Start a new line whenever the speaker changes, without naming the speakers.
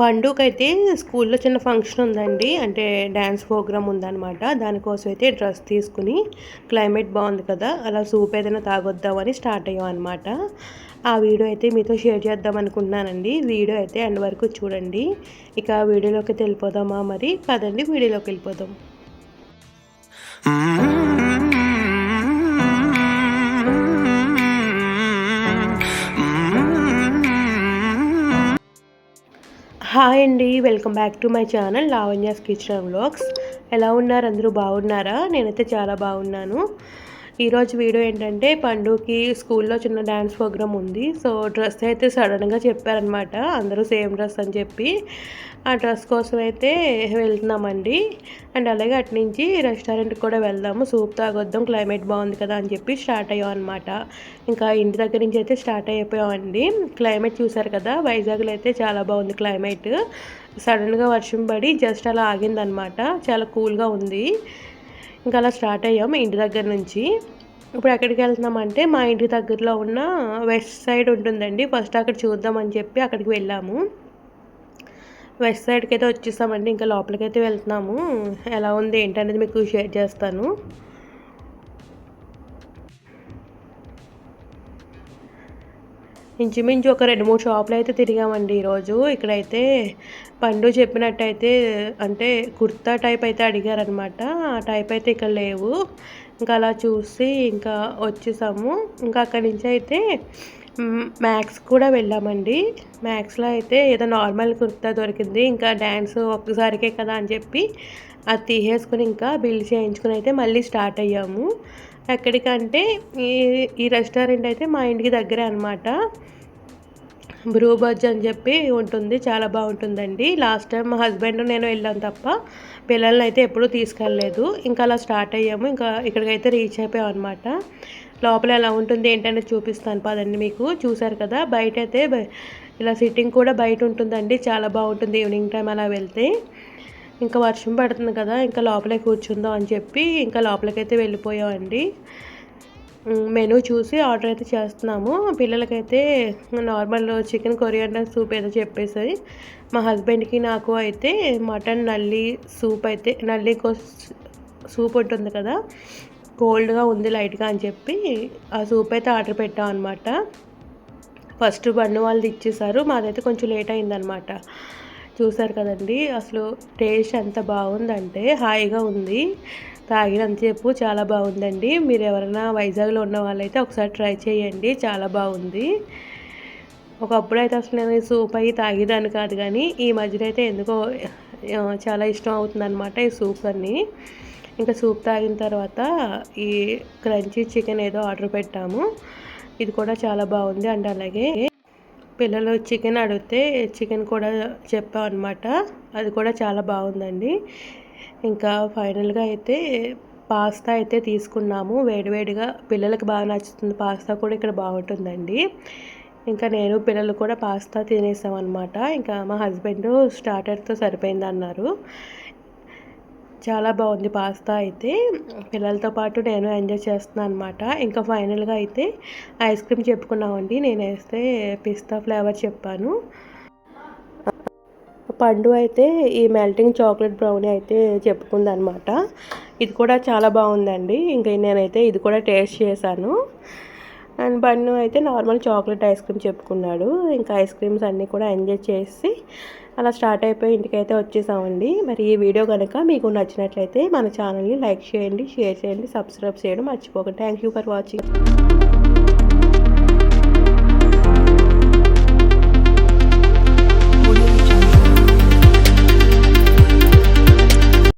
పండుగైతే స్కూల్లో చిన్న ఫంక్షన్ ఉందండి. అంటే డ్యాన్స్ ప్రోగ్రామ్ ఉందన్నమాట. దానికోసం అయితే డ్రెస్ తీసుకుని క్లైమేట్ బాగుంది కదా అలా సూప్ ఏదైనా తాగొద్దామని స్టార్ట్ అయ్యాం అనమాట ఆ వీడియో అయితే మీతో షేర్ చేద్దాం అనుకుంటున్నానండి. వీడియో అయితే ఎండ్ వరకు చూడండి. ఇక వీడియోలోకి వెళ్ళిపోదామా మరి? కదండి వీడియోలోకి వెళ్ళిపోదాం. హాయ్ అండి welcome back to my channel Lavanya's kitchen vlogs. ఎలా ఉన్నారు? అందరూ బాగున్నారా? నేనైతే చాలా బాగున్నాను. ఈరోజు వీడియో ఏంటంటే పండుకి స్కూల్లో చిన్న డ్యాన్స్ ప్రోగ్రామ్ ఉంది. సో డ్రెస్ అయితే సడన్గా చెప్పారనమాట అందరూ సేమ్ డ్రెస్ అని చెప్పి. ఆ డ్రెస్ కోసం అయితే వెళ్తున్నామండి. అండ్ అలాగే అటు నుంచి రెస్టారెంట్కి కూడా వెళ్దాము. సూప్ తాగొద్దాం క్లైమేట్ బాగుంది కదా అని చెప్పి స్టార్ట్ అయ్యాం అనమాట ఇంకా ఇంటి దగ్గర నుంచి అయితే స్టార్ట్ అయిపోయామండి. క్లైమేట్ చూసారు కదా వైజాగ్లో అయితే చాలా బాగుంది క్లైమేట్. సడన్గా వర్షం పడి జస్ట్ అలా ఆగిందనమాట చాలా కూల్గా ఉంది. ఇంకా అలా స్టార్ట్ అయ్యాము ఇంటి దగ్గర నుంచి. ఇప్పుడు ఎక్కడికి వెళ్తున్నామంటే మా ఇంటి దగ్గరలో ఉన్న వెస్ట్ సైడ్ ఉంటుందండి. ఫస్ట్ అక్కడ చూద్దామని చెప్పి అక్కడికి వెళ్ళాము. వెస్ట్ సైడ్కి అయితే వచ్చేసామండి. ఇంకా లోపలికి అయితే వెళ్తున్నాము. ఎలా ఉంది ఏంటనేది మీకు షేర్ చేస్తాను. ఇంచుమించు ఒక రెండు మూడు షాపులు అయితే తిరిగామండి ఈరోజు. ఇక్కడైతే పండు చెప్పినట్టయితే అంటే కుర్తా టైప్ అయితే అడిగారనమాట. ఆ టైప్ అయితే ఇక్కడ లేవు. ఇంకా అలా చూసి ఇంకా వచ్చేసాము. ఇంకా అక్కడి నుంచి అయితే మ్యాక్స్ కూడా వెళ్ళామండి. మ్యాక్స్లో అయితే ఏదో నార్మల్ కుర్తా దొరికింది ఇంకా డ్యాన్స్ ఒక్కసారికే కదా అని చెప్పి అది తీసేసుకుని ఇంకా బిల్ చేయించుకుని అయితే మళ్ళీ స్టార్ట్ అయ్యాము. ఎక్కడికంటే ఈ ఈ రెస్టారెంట్ అయితే మా ఇంటికి దగ్గరే అనమాట బ్రూ బజ్ అని చెప్పి ఉంటుంది చాలా బాగుంటుందండి. లాస్ట్ టైం మా హస్బెండ్ నేను వెళ్ళాను తప్ప పిల్లల్ని అయితే ఎప్పుడూ తీసుకెళ్ళలేదు. ఇంకా అలా స్టార్ట్ అయ్యాము ఇంకా ఇక్కడికైతే రీచ్ అయిపోయాం అనమాట లోపల ఎలా ఉంటుంది ఏంటనేది చూపిస్తాను. పదండి మీకు. చూసారు కదా బయట అయితే ఇలా సిట్టింగ్ కూడా బయట ఉంటుందండి. చాలా బాగుంటుంది ఈవినింగ్ టైం అలా వెళ్తే. ఇంకా వర్షం పడుతుంది కదా ఇంకా లోపలే కూర్చుందాం అని చెప్పి ఇంకా లోపలికైతే వెళ్ళిపోయామండి. మెనూ చూసి ఆర్డర్ అయితే చేస్తున్నాము. పిల్లలకైతే నార్మల్ చికెన్ కొరియాండర్ సూప్ ఏదో చెప్పేసి మా హస్బెండ్కి నాకు అయితే మటన్ నల్లి సూప్ అయితే నల్లి సూప్ ఉంటుంది కదా కోల్డ్గా ఉంది లైట్గా అని చెప్పి ఆ సూప్ అయితే ఆర్డర్ పెట్టాం అనమాట ఫస్ట్ బండి వాళ్ళు ఇచ్చేసారు. మాదైతే కొంచెం లేట్ అయిందనమాట చూసారు కదండి అసలు టేస్ట్ ఎంత బాగుందంటే హాయిగా ఉంది. తాగినంతసేపు చాలా బాగుందండి. మీరు ఎవరైనా వైజాగ్లో ఉన్న వాళ్ళైతే ఒకసారి ట్రై చేయండి. చాలా బాగుంది. ఒకప్పుడు అయితే అసలు నేను సూప్ అయ్యి తాగేదాన్ని కాదు కానీ ఈ మధ్యలో అయితే ఎందుకో చాలా ఇష్టం అవుతుంది అనమాట ఈ సూప్ అన్ని. ఇంకా సూప్ తాగిన తర్వాత ఈ క్రంచీ చికెన్ ఏదో ఆర్డర్ పెట్టాము. ఇది కూడా చాలా బాగుంది. అండ్ అలాగే పిల్లలు చికెన్ అడిగితే చికెన్ కూడా చెప్పాం అనమాట అది కూడా చాలా బాగుందండి. ఇంకా ఫైనల్గా అయితే పాస్తా అయితే తీసుకున్నాము. వేడివేడిగా పిల్లలకి బాగా నచ్చుతుంది. పాస్తా కూడా ఇక్కడ బాగుంటుందండి. ఇంకా నేను పిల్లలు కూడా పాస్తా తినేసాం అనమాట ఇంకా మా హస్బెండ్ స్టార్టర్తో సరిపోయింది అన్నారు చాలా బాగుంది పాస్తా అయితే. పిల్లలతో పాటు నేను ఎంజాయ్ చేస్తున్నాను అనమాట ఇంకా ఫైనల్గా అయితే ఐస్ క్రీమ్ చెప్పుకున్నామండి. నేను వేస్తే పిస్తా ఫ్లేవర్ చెప్పాను. పండు అయితే ఈ మెల్టింగ్ చాక్లెట్ బ్రౌనీ అయితే చెప్పుకుందనమాట ఇది కూడా చాలా బాగుందండి. ఇంకా నేనైతే ఇది కూడా టేస్ట్ చేశాను. అండ్ బన్ను అయితే నార్మల్ చాక్లెట్ ఐస్ క్రీమ్ చెప్పుకున్నాడు. ఇంకా ఐస్ క్రీమ్స్ అన్నీ కూడా ఎంజాయ్ చేసి అలా స్టార్ట్ అయిపోయి ఇంటికైతే వచ్చేసామండి. మరి ఈ వీడియో కనుక మీకు నచ్చినట్లయితే మన ఛానల్ని లైక్ చేయండి షేర్ చేయండి సబ్స్క్రైబ్ చేయడం మర్చిపోకండి. Thank you for watching.